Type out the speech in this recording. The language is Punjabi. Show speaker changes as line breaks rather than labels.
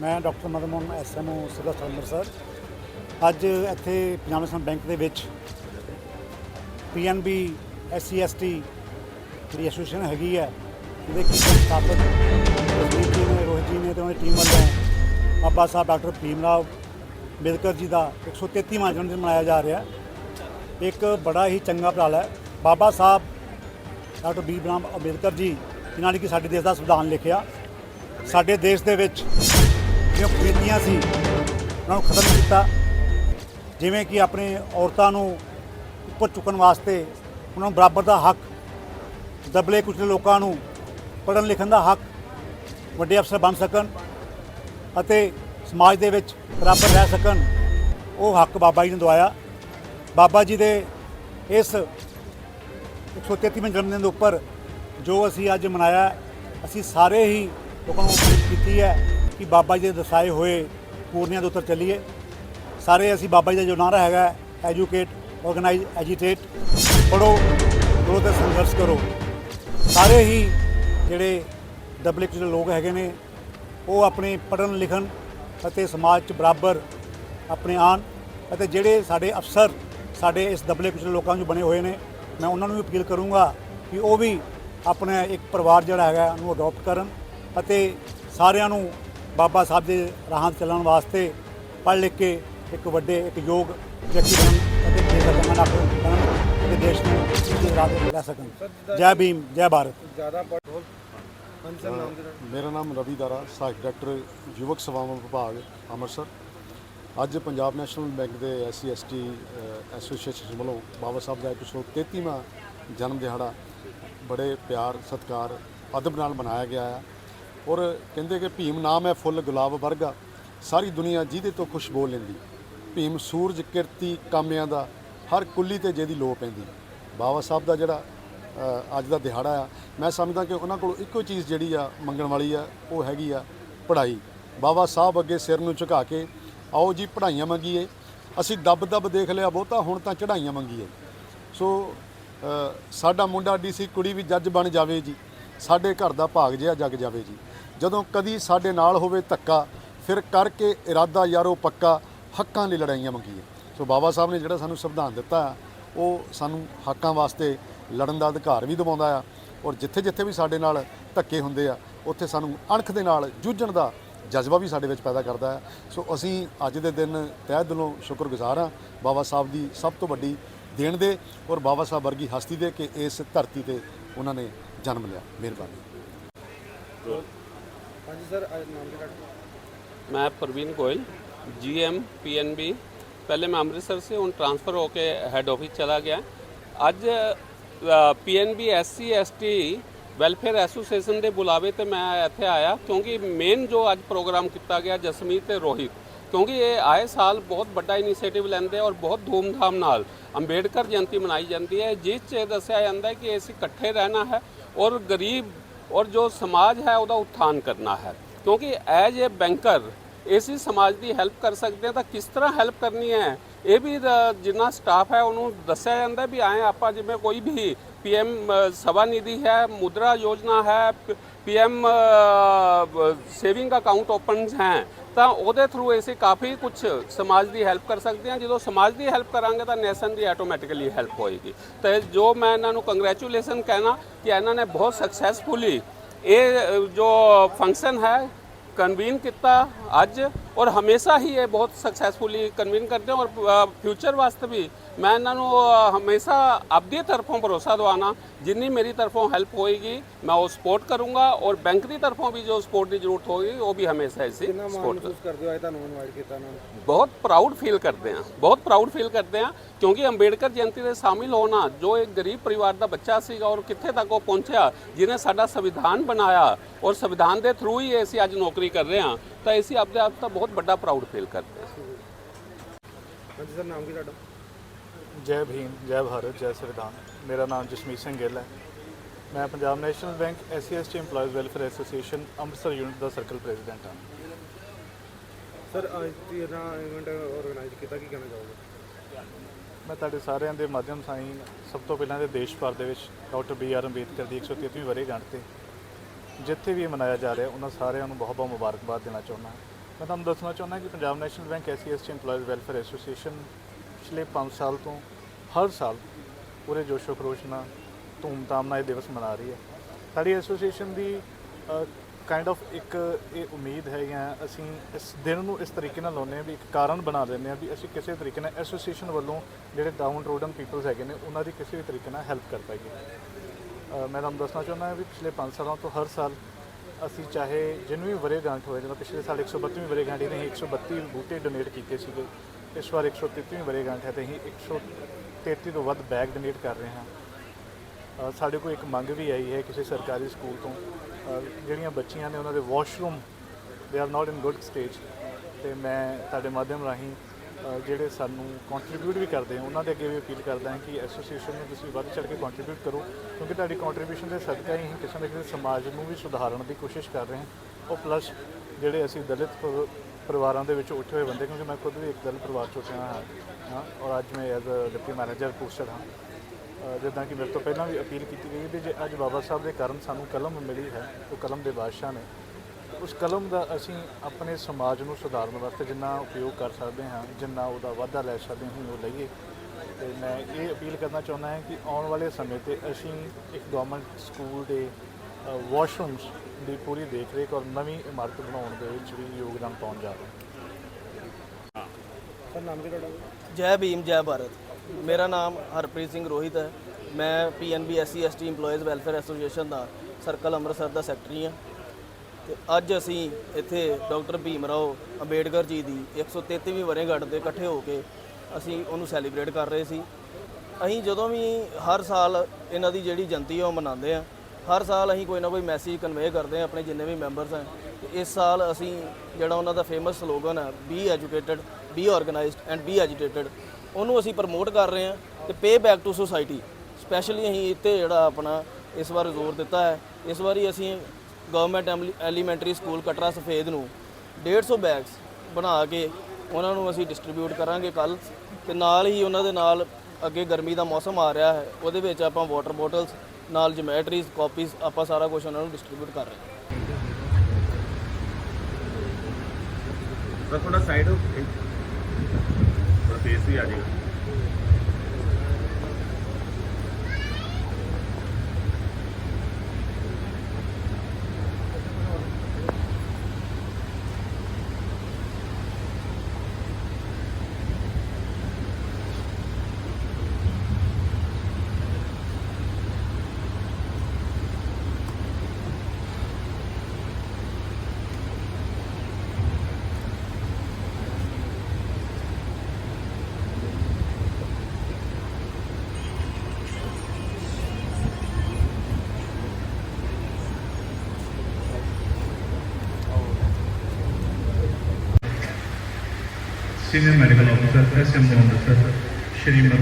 ਮੈਂ doctor Madan Mohan SMO civil ਹਸਪਤਾਲ ਅੰਮ੍ਰਿਤਸਰ। ਅੱਜ ਇੱਥੇ ਪੰਜਾਬ ਨੈਸ਼ਨਲ ਬੈਂਕ ਦੇ ਵਿੱਚ ਪੀਐਨਬੀ ਐਸਸੀ ਐਸਟੀ ਜਿਹੜੀ ਐਸੋਸੀਏਸ਼ਨ ਹੈਗੀ ਹੈ ਜਿਹਦੇ ਕੀ ਸਥਾਪਕ ਰਜਨੀਤ ਜੀ ਨੇ, ਰੋਹਿਤ ਜੀ ਨੇ ਤੇ ਉਹਨਾਂ ਦੀ ਟੀਮ ਵੱਲੋਂ ਬਾਬਾ ਸਾਹਿਬ ਡਾਕਟਰ ਭੀਮ ਰਾਓ ਅੰਬੇਦਕਰ ਜੀ ਦਾ 133ਵਾਂ ਜਨਮ ਦਿਨ ਮਨਾਇਆ ਜਾ ਰਿਹਾ। ਇੱਕ ਬੜਾ ਹੀ ਚੰਗਾ ਉਪਰਾਲਾ ਹੈ। ਬਾਬਾ ਸਾਹਿਬ ਡਾਕਟਰ ਬੀਮ ਰਾਮ ਅੰਬੇਦਕਰ ਜੀ, ਜਿਨ੍ਹਾਂ ਨੇ ਕਿ ਸਾਡੇ ਦੇਸ਼ ਦਾ ਸੰਵਿਧਾਨ ਲਿਖਿਆ, ਸਾਡੇ ਦੇਸ਼ ਦੇ ਵਿੱਚ ਜਿਹੜੀਆਂ ਕੁਰੀਤੀਆਂ ਸੀ, ਉਹਨਾਂ ਨੂੰ ਖਤਮ ਕੀਤਾ। ਜਿਵੇਂ ਕਿ ਆਪਣੇ ਔਰਤਾਂ ਨੂੰ ਉੱਪਰ ਚੁੱਕਣ ਵਾਸਤੇ ਉਹਨਾਂ ਨੂੰ ਬਰਾਬਰ ਦਾ ਹੱਕ, ਦਬਲੇ ਕੁਚਲੇ ਲੋਕਾਂ ਨੂੰ ਪੜ੍ਹਨ ਲਿਖਣ ਦਾ ਹੱਕ ਵੱਡੇ ਅਫਸਰ ਬਣ ਸਕਣ ਅਤੇ ਸਮਾਜ ਦੇ ਵਿੱਚ ਬਰਾਬਰ ਰਹਿ ਸਕਣ, ਉਹ ਹੱਕ ਬਾਬਾ ਜੀ ਨੇ ਦਵਾਇਆ। ਬਾਬਾ ਜੀ ਦੇ ਇਸ 133ਵੇਂ ਜਨਮ ਦਿਨ ਦੇ ਉੱਪਰ ਜੋ ਅਸੀਂ ਅੱਜ ਮਨਾਇਆ, ਅਸੀਂ ਸਾਰੇ ਹੀ ਲੋਕਾਂ ਨੂੰ ਅਪੀਲ ਕੀਤੀ ਹੈ। ਕਿ ਬਾਬਾ ਜੀ ਦੇ ਦਸਾਏ ਹੋਏ ਪੂਰਨਿਆਂ ਦੇ ਉੱਤਰ ਚੱਲੀਏ। ਸਾਰੇ ਅਸੀਂ ਬਾਬਾ ਜੀ ਦਾ ਜੋ ਨਾਰਾ ਹੈਗਾ ਐਜੂਕੇਟ ਆਰਗੇਨਾਈਜ਼ ਐਜੀਟੇਟ ਪੜੋ ਕਰੋ ਤੇ ਸੰਘਰਸ਼ ਕਰੋ। ਸਾਰੇ ਹੀ ਜਿਹੜੇ ਦਬਲੇ ਕੁਚਲੇ ਲੋਕ ਹੈਗੇ ਨੇ, ਉਹ ਆਪਣੇ ਪੜ੍ਹਨ, ਲਿਖਣ ਅਤੇ ਸਮਾਜ 'ਚ ਬਰਾਬਰ ਆਪਣੇ ਆਣ ਅਤੇ ਜਿਹੜੇ ਸਾਡੇ ਅਫਸਰ, ਸਾਡੇ ਇਸ ਦਬਲੇ ਕੁਚਲੇ ਲੋਕਾਂ ਨੂੰ ਬਣੇ ਹੋਏ ਨੇ, ਮੈਂ ਉਹਨਾਂ ਨੂੰ ਵੀ ਅਪੀਲ ਕਰੂੰਗਾ ਕਿ ਉਹ ਵੀ ਆਪਣਾ ਇੱਕ ਪਰਿਵਾਰ ਜਿਹੜਾ ਹੈਗਾ, ਉਹਨੂੰ ਅਡਾਪਟ ਕਰਨ ਅਤੇ ਸਾਰਿਆਂ ਨੂੰ ਬਾਬਾ ਸਾਹਿਬ ਦੇ ਰਾਹਾਂ ਚੱਲਣ ਵਾਸਤੇ ਪੜ੍ਹ ਲਿਖ ਕੇ ਇੱਕ ਵੱਡੇ ਇੱਕ ਯੋਗ ਵਿਅਕਤੀ ਬਣਨ ਅਤੇ ਦੇਸ਼ ਦਾ ਨਾਗਰਿਕ ਬਣਨ ਅਤੇ ਦੇਸ਼ ਨੂੰ ਇਸ ਰਾਹ ਤੇ ਲੈ ਸਕਣ। ਜੈ ਭੀਮ ਜੈ ਭਾਰਤ।
ਜ਼ਿਆਦਾ ਨਾਮ ਨਾਲ
ਮੇਰਾ ਨਾਮ ਰਵੀ ਦਾਰਾ ਸਹਾਇਕ ਡਾਇਰੈਕਟਰ ਯੁਵਕ ਸੇਵਾਵਾਂ ਵਿਭਾਗ ਅੰਮ੍ਰਿਤਸਰ। ਅੱਜ ਪੰਜਾਬ ਨੈਸ਼ਨਲ ਬੈਂਕ ਦੇ ਐਸਸੀ ਐਸਟੀ ਐਸੋਸੀਏਸ਼ਨ ਵੱਲੋਂ ਬਾਬਾ ਸਾਹਿਬ ਦਾ 133ਵਾਂ ਜਨਮ ਦਿਹਾੜਾ ਬੜੇ ਪਿਆਰ ਸਤਿਕਾਰ ਅਦਬ ਨਾਲ ਮਨਾਇਆ ਗਿਆ ਹੈ ਔਰ ਕਹਿੰਦੇ ਕਿ ਭੀਮ ਨਾਮ ਹੈ ਫੁੱਲ ਗੁਲਾਬ ਵਰਗਾ। ਸਾਰੀ ਦੁਨੀਆ ਜਿਹਦੇ ਤੋਂ ਖੁਸ਼ਬੂ ਲੈਂਦੀ। ਭੀਮ ਸੂਰਜ ਕਿਰਤੀ ਕਾਮਿਆਂ ਦਾ, ਹਰ ਕੁੱਲੀ ਤੇ ਜਿਹਦੀ ਲੋ ਪੈਂਦੀ। ਬਾਬਾ ਸਾਹਿਬ ਦਾ ਜਿਹੜਾ ਅੱਜ ਦਾ ਦਿਹਾੜਾ ਆ, ਮੈਂ ਸਮਝਦਾ ਕਿ ਉਹਨਾਂ ਕੋਲ ਇੱਕੋ ਚੀਜ਼ ਜਿਹੜੀ ਆ ਮੰਗਣ ਵਾਲੀ ਆ, ਉਹ ਹੈਗੀ ਆ ਪੜ੍ਹਾਈ। ਬਾਬਾ ਸਾਹਿਬ ਅੱਗੇ ਸਿਰ ਨੂੰ ਝੁਕਾ ਕੇ, ਆਓ ਜੀ ਪੜ੍ਹਾਈਆਂ ਮੰਗੀਏ। ਅਸੀਂ ਦੱਬ ਦੱਬ ਦੇਖ ਲਿਆ ਬਹੁਤਾ, ਹੁਣ ਤਾਂ ਚੜ੍ਹਾਈਆਂ ਮੰਗੀਏ। ਸੋ ਸਾਡਾ ਮੁੰਡਾ ਡੀਸੀ ਕੁੜੀ ਵੀ ਜੱਜ ਬਣ ਜਾਵੇ ਜੀ। ਸਾਡੇ ਘਰ ਦਾ ਭਾਗ ਜਿਹਾ ਜਗ ਜਾਵੇ ਜੀ। ਜਦੋਂ ਕਦੀ ਸਾਡੇ ਨਾਲ ਹੋਵੇ ਧੱਕਾ ਫਿਰ ਕਰਕੇ ਇਰਾਦਾ ਯਾਰੋ ਪੱਕਾ ਹੱਕਾਂ ਲਈ ਲੜਾਈਆਂ ਮੰਗੀਏ। ਸੋ ਬਾਬਾ ਸਾਹਿਬ ਨੇ ਜਿਹੜਾ ਸਾਨੂੰ ਸੰਵਿਧਾਨ ਦਿੱਤਾ ਆ, ਉਹ ਸਾਨੂੰ ਹੱਕਾਂ ਵਾਸਤੇ ਲੜਨ ਦਾ ਅਧਿਕਾਰ ਵੀ ਦਿਵਾਉਂਦਾ ਆ ਔਰ ਜਿੱਥੇ ਜਿੱਥੇ ਵੀ ਸਾਡੇ ਨਾਲ ਧੱਕੇ ਹੁੰਦੇ ਆ ਉੱਥੇ ਸਾਨੂੰ ਅਣਖ ਦੇ ਨਾਲ ਜੂਝਣ ਦਾ ਜਜ਼ਬਾ ਵੀ ਸਾਡੇ ਵਿੱਚ ਪੈਦਾ ਕਰਦਾ ਹੈ। ਸੋ ਅਸੀਂ ਅੱਜ ਦੇ ਦਿਨ ਤਹਿ ਦਿਲੋਂ ਸ਼ੁਕਰਗੁਜ਼ਾਰ ਹਾਂ ਬਾਬਾ ਸਾਹਿਬ ਦੀ ਸਭ ਤੋਂ ਵੱਡੀ ਦੇਣ ਦੇ ਔਰ ਬਾਬਾ ਸਾਹਿਬ ਵਰਗੀ ਹਸਤੀ ਦੇ ਕਿ ਇਸ ਧਰਤੀ ਤੇ ਉਹਨਾਂ ਨੇ ਜਨਮ ਲਿਆ। ਮਿਹਰਬਾਨੀ।
ਹਾਂਜੀ ਸਰ ਅੱਜ ਨਾਮ ਦੇ ਨਾਲ
मैं प्रवीण गोयल जीएम पीएनबी पहले मैं अमृतसर से उन ट्रांसफ़र होके हेड ऑफिस चला गया ਅੱਜ PNB SC ST welfare association ਦੇ ਬੁਲਾਵੇ ਤੇ ਮੈਂ ਇੱਥੇ ਆਇਆ ਕਿਉਂਕਿ ਮੇਨ ਜੋ ਅੱਜ ਪ੍ਰੋਗਰਾਮ ਕੀਤਾ ਗਿਆ ਜਸਮੀਤ ਤੇ ਰੋਹਿਤ ਕਿਉਂਕਿ ਇਹ ਆਏ ਸਾਲ ਬਹੁਤ ਵੱਡਾ ਇਨੀਸ਼ੀਏਟਿਵ ਲੈਂਦੇ ਔਰ ਬਹੁਤ ਧੂਮਧਾਮ ਨਾਲ ਅੰਬੇਡਕਰ ਜਯੰਤੀ ਮਨਾਈ ਜਾਂਦੀ ਹੈ ਜਿਸ 'ਚ ਇਹ ਦੱਸਿਆ ਜਾਂਦਾ ਹੈ ਕਿ ਅਸੀਂ ਇਕੱਠੇ ਰਹਿਣਾ ਹੈ ਔਰ ਗਰੀਬ ਔਰ ਜੋ ਸਮਾਜ ਹੈ ਉਹਦਾ ਉਤਥਾਨ ਕਰਨਾ ਹੈ। ਕਿਉਂਕਿ ਐਜ ਏ ਬੈਂਕਰ ਇਸੀ ਸਮਾਜ ਦੀ ਹੈਲਪ ਕਰ ਸਕਦੇ ਹਾਂ ਤਾਂ ਕਿਸ ਤਰ੍ਹਾਂ ਹੈਲਪ ਕਰਨੀ ਹੈ? ਇਹ ਵੀ ਦ- ਜਿੰਨਾ ਸਟਾਫ ਹੈ ਉਹਨੂੰ ਦੱਸਿਆ ਜਾਂਦਾ ਵੀ ਐਂ ਆਪਾਂ ਜਿਵੇਂ ਕੋਈ ਵੀ ਪੀਐਮ ਸਵਾ ਨਿਧੀ ਹੈ, ਮੁਦਰਾ ਯੋਜਨਾ ਹੈ ਪੀਐਮ ਸੇਵਿੰਗ ਅਕਾਊਂਟ ਓਪਨਸ ਹੈ। ਤਾਂ ਉਹਦੇ ਥਰੂ ਅਸੀਂ ਕਾਫੀ ਕੁਝ ਸਮਾਜ ਦੀ ਹੈਲਪ ਕਰ ਸਕਦੇ ਹਾਂ। ਜਦੋਂ ਸਮਾਜ ਦੀ ਹੈਲਪ ਕਰਾਂਗੇ ਤਾਂ ਨੈਸ਼ਨ ਦੀ ਆਟੋਮੈਟਿਕਲੀ ਹੈਲਪ ਹੋਏਗੀ। ਤੇ ਜੋ ਮੈਂ ਇਹਨਾਂ ਨੂੰ ਕੰਗ੍ਰੈਚੁਲੇਸ਼ਨ ਕਹਿਣਾ ਕਿ ਇਹਨਾਂ ਨੇ ਬਹੁਤ ਸਕਸੈਸਫੁਲੀ ਇਹ ਜੋ ਫੰਕਸ਼ਨ ਹੈ ਕਨਵੀਨ ਕੀਤਾ ਅੱਜ। ਔਰ ਹਮੇਸ਼ਾ ਹੀ ਇਹ ਬਹੁਤ ਸਕਸੈਸਫੁਲੀ ਕਨਵੀਨ ਕਰਦੇ ਔਰ ਫਿਊਚਰ ਵਾਸਤੇ ਵੀ ਮੈਂ ਇਹਨਾਂ ਨੂੰ ਹਮੇਸ਼ਾ ਆਪਦੀ ਤਰਫੋਂ ਭਰੋਸਾ ਦਵਾਨਾ ਜਿੰਨੀ ਮੇਰੀ ਤਰਫੋਂ ਹੈਲਪ ਹੋਏਗੀ ਮੈਂ ਉਹ ਸਪੋਰਟ ਕਰੂੰਗਾ ਔਰ ਬੈਂਕ ਦੀ ਤਰਫੋਂ ਵੀ ਜੋ ਸਪੋਰਟ ਦੀ ਜ਼ਰੂਰਤ ਹੋਏਗੀ ਉਹ ਵੀ ਹਮੇਸ਼ਾ ਇਸੇ ਸਪੋਰਟ
ਕਰਦੇ ਹੋ ਅੱਜ ਤੁਹਾਨੂੰ ਇਨਵਾਈਟ ਕੀਤਾ ਨੇ?
ਬਹੁਤ ਪ੍ਰਾਊਡ ਫੀਲ ਕਰਦੇ ਹਾਂ ਬਹੁਤ ਪ੍ਰਾਊਡ ਫੀਲ ਕਰਦੇ ਹਾਂ ਕਿਉਂਕਿ ਅੰਬੇਡਕਰ ਜਯੰਤੀ ਦੇ ਸ਼ਾਮਿਲ ਹੋਣਾ ਜੋ ਇੱਕ ਗਰੀਬ ਪਰਿਵਾਰ ਦਾ ਬੱਚਾ ਸੀਗਾ ਔਰ ਕਿੱਥੇ ਤੱਕ ਉਹ ਪਹੁੰਚਿਆ ਜਿਹਨੇ ਸਾਡਾ ਸੰਵਿਧਾਨ ਬਣਾਇਆ ਔਰ ਸੰਵਿਧਾਨ ਦੇ ਥਰੂ ਹੀ ਅਸੀਂ ਅੱਜ ਨੌਕਰੀ ਕਰ ਰਹੇ ਹਾਂ ਤਾਂ ਅਸੀਂ ਆਪਣੇ ਆਪ ਦਾ ਬਹੁਤ ਵੱਡਾ ਪ੍ਰਾਊਡ ਫੀਲ ਕਰਦੇ ਹਾਂ।
ਹਾਂਜੀ ਸਰ ਨਾਮ ਕੀ ਤੁਹਾਡਾ?
ਜੈ ਭੀਮ ਜੈ ਭਾਰਤ ਜੈ ਸੰਵਿਧਾਨ। ਮੇਰਾ ਨਾਮ ਜਸਮੀਤ ਸਿੰਘ ਗਿੱਲ ਹੈ। ਮੈਂ Punjab national bank SC ST EMPLOYEES welfare association Amritsar unit ਦਾ ਸਰਕਲ ਪ੍ਰੈਜ਼ੀਡੈਂਟ ਹਾਂ।
ਸਰ ਅੱਜ ਦੀ ਇਹਦਾ ਇਵੈਂਟ ਆਰਗੇਨਾਈਜ਼ ਕੀਤਾ ਕੀ ਕਹਿਣਾ ਚਾਹੋਗੇ?
ਮੈਂ ਤੁਹਾਡੇ ਸਾਰਿਆਂ ਦੇ ਮਾਧਿਅਮ ਸਾਈ ਸਭ ਤੋਂ ਪਹਿਲਾਂ ਤੇ ਦੇਸ਼ ਭਰ ਦੇ ਵਿੱਚ ਡਾਕਟਰ ਬੀ ਆਰ ਅੰਬੇਦਕਰ ਦੀ 133ਵੀਂ ਵਰ੍ਹੇਗੰਢ ਤੇ ਜਿੱਥੇ ਵੀ ਇਹ ਮਨਾਇਆ ਜਾ ਰਿਹਾ ਉਹਨਾਂ ਸਾਰਿਆਂ ਨੂੰ ਬਹੁਤ ਬਹੁਤ ਮੁਬਾਰਕਬਾਦ ਦੇਣਾ ਚਾਹੁੰਦਾ ਮੈਂ ਤੁਹਾਨੂੰ ਦੱਸਣਾ ਚਾਹੁੰਦਾ ਕਿ Punjab national bank SC ST EMPLOYEES welfare association ਪਿਛਲੇ 5 ਸਾਲ ਤੋਂ ਹਰ ਸਾਲ ਪੂਰੇ ਜੋਸ਼ੋ ਖਰੋਸ਼ ਨਾਲ ਧੂਮਧਾਮ ਨਾਲ ਇਹ ਦਿਵਸ ਮਨਾ ਰਹੀ ਹੈ। ਸਾਡੀ ਐਸੋਸੀਏਸ਼ਨ ਦੀ ਕਾਈਂਡ ਆਫ ਇੱਕ ਇਹ ਉਮੀਦ ਹੈ ਜਾਂ ਅਸੀਂ ਇਸ ਦਿਨ ਨੂੰ ਇਸ ਤਰੀਕੇ ਨਾਲ ਲਾਉਂਦੇ ਹਾਂ ਵੀ ਇੱਕ ਕਾਰਨ ਬਣਾ ਲੈਂਦੇ ਹਾਂ ਵੀ ਅਸੀਂ ਕਿਸੇ ਤਰੀਕੇ ਨਾਲ ਐਸੋਸੀਏਸ਼ਨ ਵੱਲੋਂ ਜਿਹੜੇ ਡਾਊਨ ਰੋਡਨ ਪੀਪਲਸ ਹੈਗੇ ਨੇ, ਉਹਨਾਂ ਦੀ ਕਿਸੇ ਵੀ ਤਰੀਕੇ ਨਾਲ ਹੈਲਪ ਕਰ ਪਾਈਏ। ਮੈਂ ਤੁਹਾਨੂੰ ਦੱਸਣਾ ਚਾਹੁੰਦਾ ਹਾਂ ਵੀ ਪਿਛਲੇ 5 ਸਾਲਾਂ ਤੋਂ ਹਰ ਸਾਲ ਅਸੀਂ ਚਾਹੇ ਜਿਹਨੂੰ ਵੀ ਵਰੇਗੰਠ ਹੋਏ ਜਦੋਂ ਪਿਛਲੇ ਸਾਲ 132ਵੀਂ ਵਰੇਗੰਠ ਨੇ 132 ਬੂਟੇ ਡੋਨੇਟ ਕੀਤੇ ਸੀਗੇ। ਇਸ ਵਾਰ 133ਵੀਂ ਵਰੇਗੰਠ ਹੈ ਤੇ ਅਸੀਂ 133 ਤੋਂ ਵੱਧ ਬੈਗ ਡੋਨੇਟ ਕਰ ਰਹੇ ਹਾਂ। ਸਾਡੇ ਕੋਲ ਇੱਕ ਮੰਗ ਵੀ ਆਈ ਹੈ ਕਿਸੇ ਸਰਕਾਰੀ ਸਕੂਲ ਤੋਂ। ਜਿਹੜੀਆਂ ਬੱਚੀਆਂ ਨੇ ਉਹਨਾਂ ਦੇ washroom they are not in good stage ਤੇ ਮੈਂ ਤੁਹਾਡੇ ਮਾਧਿਅਮ ਰਾਹੀਂ ਜਿਹੜੇ ਸਾਨੂੰ ਕੰਟਰੀਬਿਊਟ ਵੀ ਕਰਦੇ ਆ ਉਹਨਾਂ ਦੇ ਅੱਗੇ ਵੀ ਅਪੀਲ ਕਰਦਾ ਹਾਂ ਕਿ ਐਸੋਸੀਏਸ਼ਨ ਨੂੰ ਤੁਸੀਂ ਵੱਧ ਚੜ੍ਹ ਕੇ ਕੰਟਰੀਬਿਊਟ ਕਰੋ। ਕਿਉਂਕਿ ਤੁਹਾਡੀ ਕੰਟਰੀਬਿਊਸ਼ਨ ਦੇ ਸਦਕਾ ਹੀ ਅਸੀਂ ਕਿਸੇ ਨਾ ਕਿਸੇ ਸਮਾਜ ਨੂੰ ਵੀ ਸੁਧਾਰਨ ਦੀ ਕੋਸ਼ਿਸ਼ ਕਰ ਰਹੇ ਹਾਂ। ਉਹ ਪਲੱਸ ਜਿਹੜੇ ਅਸੀਂ ਦਲਿਤ ਪਰ- ਪਰਿਵਾਰਾਂ ਦੇ ਵਿੱਚ ਉੱਠੇ ਹੋਏ ਬੰਦੇ ਕਿਉਂਕਿ ਮੈਂ ਖੁਦ ਵੀ ਇੱਕ ਦਲਿਤ ਪਰਿਵਾਰ ਚੋਂ ਉੱਠਿਆ ਹਾਂ ਹਾਂ ਔਰ ਅੱਜ ਮੈਂ as a deputy manager posted ਹਾਂ। ਅ, ਜਿੱਦਾਂ ਕਿ ਮੇਰੇ ਤੋਂ ਪਹਿਲਾਂ ਵੀ ਅਪੀਲ ਕੀਤੀ ਗਈ ਵੀ ਜੇ ਅੱਜ ਬਾਬਾ ਸਾਹਿਬ ਦੇ ਕਾਰਨ ਸਾਨੂੰ ਕਲਮ ਮਿਲੀ ਹੈ ਉਹ ਕਲਮ ਦੇ ਬਾਦਸ਼ਾਹ ਨੇ ਉਸ ਕਲਮ ਦਾ ਅਸੀਂ ਆਪਣੇ ਸਮਾਜ ਨੂੰ ਸੁਧਾਰਨ ਵਾਸਤੇ ਜਿੰਨਾ ਉਪਯੋਗ ਕਰ ਸਕਦੇ ਹਾਂ ਜਿੰਨਾ ਉਹਦਾ ਵਾਧਾ ਲੈ ਸਕਦੇ ਹਾਂ ਉਹ ਲਈਏ। ਤੇ ਮੈਂ ਇਹ ਅਪੀਲ ਕਰਨਾ ਚਾਹੁੰਦਾ ਹਾਂ ਕਿ ਆਉਣ ਵਾਲੇ ਸਮੇਂ ਤੇ ਅਸੀਂ ਇੱਕ ਗਵਰਨਮੈਂਟ ਸਕੂਲ ਦੇ ਵਾਸ਼ਰੂਮਸ ਦੀ ਪੂਰੀ ਦੇਖਰੇਖ ਔਰ ਨਵੀਂ ਇਮਾਰਤ ਬਣਾਉਣ ਦੇ ਵਿੱਚ ਵੀ ਯੋਗਦਾਨ ਪਾਉਣ ਜਾ ਰਹੇ ਹਾਂ।
ਸਰ ਨਾਮ ਕੀ ਤੁਹਾਡਾ?
ਜੈ ਭੀਮ ਜੈ ਭਾਰਤ। ਮੇਰਾ ਨਾਮ ਹਰਪ੍ਰੀਤ ਸਿੰਘ ਰੋਹਿਤ ਹੈ। ਮੈਂ PNB SC ST EMPLOYEES welfare association ਦਾ ਸਰਕਲ ਅੰਮ੍ਰਿਤਸਰ ਦਾ ਸੈਕਟਰੀ ਹਾਂ। ਤੇ ਅੱਜ ਅਸੀਂ ਇੱਥੇ ਡਾਕਟਰ ਭੀਮ ਰਾਓ ਅੰਬੇਡਕਰ ਜੀ ਦੀ 133ਵੀਂ ਵਰ੍ਹੇਗੰਢ ਤੇ ਇਕੱਠੇ ਹੋ ਕੇ ਅਸੀਂ ਉਹਨੂੰ ਸੈਲੀਬ੍ਰੇਟ ਕਰ ਰਹੇ ਸੀ। ਅਸੀਂ ਜਦੋਂ ਵੀ ਹਰ ਸਾਲ ਇਹਨਾਂ ਦੀ ਜਿਹੜੀ ਜਯੰਤੀ ਹੈ ਉਹ ਮਨਾਉਂਦੇ ਆ ਹਰ ਸਾਲ ਅਸੀਂ ਕੋਈ ਨਾ ਕੋਈ ਮੈਸੇਜ ਕਨਵੇ ਕਰਦੇ ਆ ਆਪਣੇ ਜਿੰਨੇ ਵੀ ਮੈਂਬਰਸ ਹੈ। ਤੇ ਇਸ ਸਾਲ ਅਸੀਂ ਜਿਹੜਾ ਉਹਨਾਂ ਦਾ ਫੇਮਸ ਸਲੋਗਨ ਹੈ be educated be organised and be agitated ਉਹਨੂੰ ਅਸੀਂ ਪ੍ਰਮੋਟ ਕਰ ਰਹੇ ਹਾਂ ਤੇ pay back to society specially ਅਸੀਂ ਇੱਥੇ ਜਿਹੜਾ ਆਪਣਾ ਇਸ ਵਾਰ ਜ਼ੋਰ ਦਿੱਤਾ ਹੈ। ਇਸ ਵਾਰੀ ਅਸੀਂ ਗਵਰਨਮੈਂਟ ਐਲੀਮੈਂਟਰੀ ਸਕੂਲ ਕਟਰਾ ਸਫੇਦ ਨੂੰ 150 ਬੈਗਸ ਬਣਾ ਕੇ ਉਹਨਾਂ ਨੂੰ ਅਸੀਂ ਡਿਸਟ੍ਰੀਬਿਊਟ ਕਰਾਂਗੇ ਕੱਲ ਤੇ ਨਾਲ ਹੀ ਉਹਨਾਂ ਦੇ ਨਾਲ ਅੱਗੇ ਗਰਮੀ ਦਾ ਮੌਸਮ ਆ ਰਿਹਾ ਹੈ, ਉਹਦੇ ਵਿੱਚ ਆਪਾਂ ਵਾਟਰ ਬੋਟਲਸ ਨਾਲ ਜਮੈਟਰੀਜ਼ ਕਾਪੀਜ਼ ਆਪਾਂ ਸਾਰਾ ਕੁਝ ਉਹਨਾਂ ਨੂੰ ਡਿਸਟ੍ਰੀਬਿਊਟ ਕਰ ਰਹੇ ਹਾਂ।
ਬਸ ਥੋੜਾ ਸਾਈਡ ਹੋ। ਥੋੜਾ ਫੇਸ ਵੀ ਆ ਜਾਏਗਾ।
ਸੀਨੀਅਰ ਮੈਡੀਕਲ ਅਫਸਰ ਐਸ ਐਮ ਅੰਮ੍ਰਿਤਸਰ ਸ਼੍ਰੀਮਤੀ